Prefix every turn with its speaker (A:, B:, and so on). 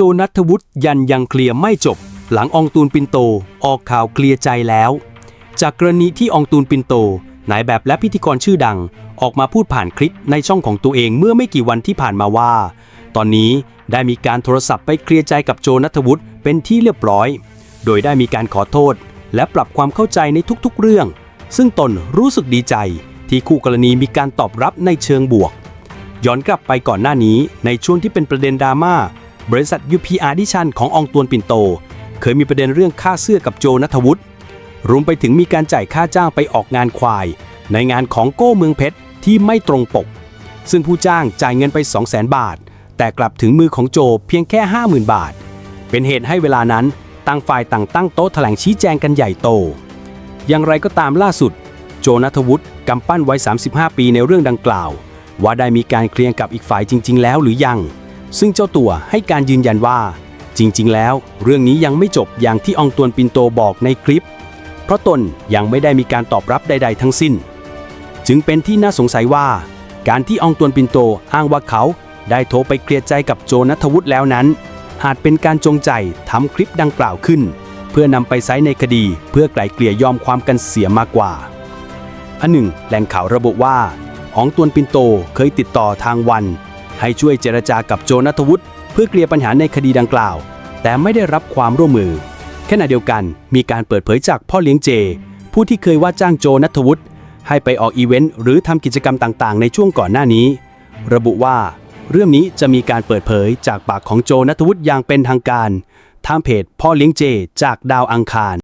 A: โจนัทวุฒิยันยังเคลียร์ไม่จบ หลังองตูนปินโต ออกข่าวเคลียร์ใจแล้ว จากกรณีที่อองตูนปินโตนายแบบและพิธีกรชื่อดัง ออกมาพูดผ่านคลิปในช่องของตัวเองเมื่อไม่กี่วันที่ผ่านมาว่า ตอนนี้ได้มีการโทรศัพท์ไปเคลียร์ใจกับโจนัทวุฒิเป็นที่เรียบร้อย โดยได้มีการขอโทษ และปรับความเข้าใจในทุกๆเรื่อง ซึ่งตนรู้สึกดีใจ ที่คู่กรณีมีการตอบรับในเชิงบวก ย้อนกลับไปก่อนหน้านี้ในช่วงที่เป็นประเด็นดราม่า บริษัท UPR ดิชันขององตวนปินโต เคยมีประเด็นเรื่องค่าเสื้อกับโจนัทวุฒิรวมไปถึงมีการจ่ายค่าจ้างไปออกงานควาย ในงานของโก้เมืองเพชรที่ไม่ตรงปก ซึ่งผู้จ้างจ่ายเงินไป200,000 บาท แต่กลับถึงมือของโจเพียงแค่ 50,000 บาท เป็นเหตุให้เวลานั้นต่างฝ่ายต่างตั้งโต๊ะแถลงชี้แจงกันใหญ่โต อย่างไรก็ตามล่าสุด โจนัทวุฒิกำปั้นไว้ 35 ปีในเรื่องดังกล่าว ว่าได้มีการเคลียร์กับอีกฝ่ายจริง ๆ แล้วหรือยัง ซึ่งเจ้าตัวให้การยืนยันว่า จริง ๆ แล้ว เรื่องนี้ยังไม่จบอย่างที่องตวนปินโตบอกในคลิป เพราะตนยังไม่ได้มีการตอบรับใด ๆ ทั้งสิ้น จึงเป็นที่น่าสงสัยว่า การที่อองตวนปินโตอ้างว่าเขาได้โทรไปเคลียร์ใจกับโจนัทวุฒิแล้วนั้น อาจเป็นการจงใจทำคลิปดังกล่าวขึ้น เพื่อนำไปใช้ในคดีเพื่อไกล่เกลี่ยยอมความกันเสียมากกว่าอันหนึ่งแหล่งข่าวระบุว่า อองตวนปินโตเคยติดต่อทางวัน ให้ช่วยเจรจากับโจนัทวุฒิเพื่อเคลียร์ปัญหาในคดีดังกล่าว แต่ไม่ได้รับความร่วมมือขณะเดียวกันมีการเปิดเผยจากพ่อเลี้ยงเจ ผู้ที่เคยว่าจ้างโจนัทวุฒิให้ไปออกอีเวนต์หรือทำกิจกรรมต่างๆ ในช่วงก่อนหน้านี้ ระบุว่า เรื่องนี้จะมีการเปิดเผยจากปากของโจนัทวุฒิอย่างเป็นทางการทางเพจพ่อเลี้ยงเจ จากดาวอังคาร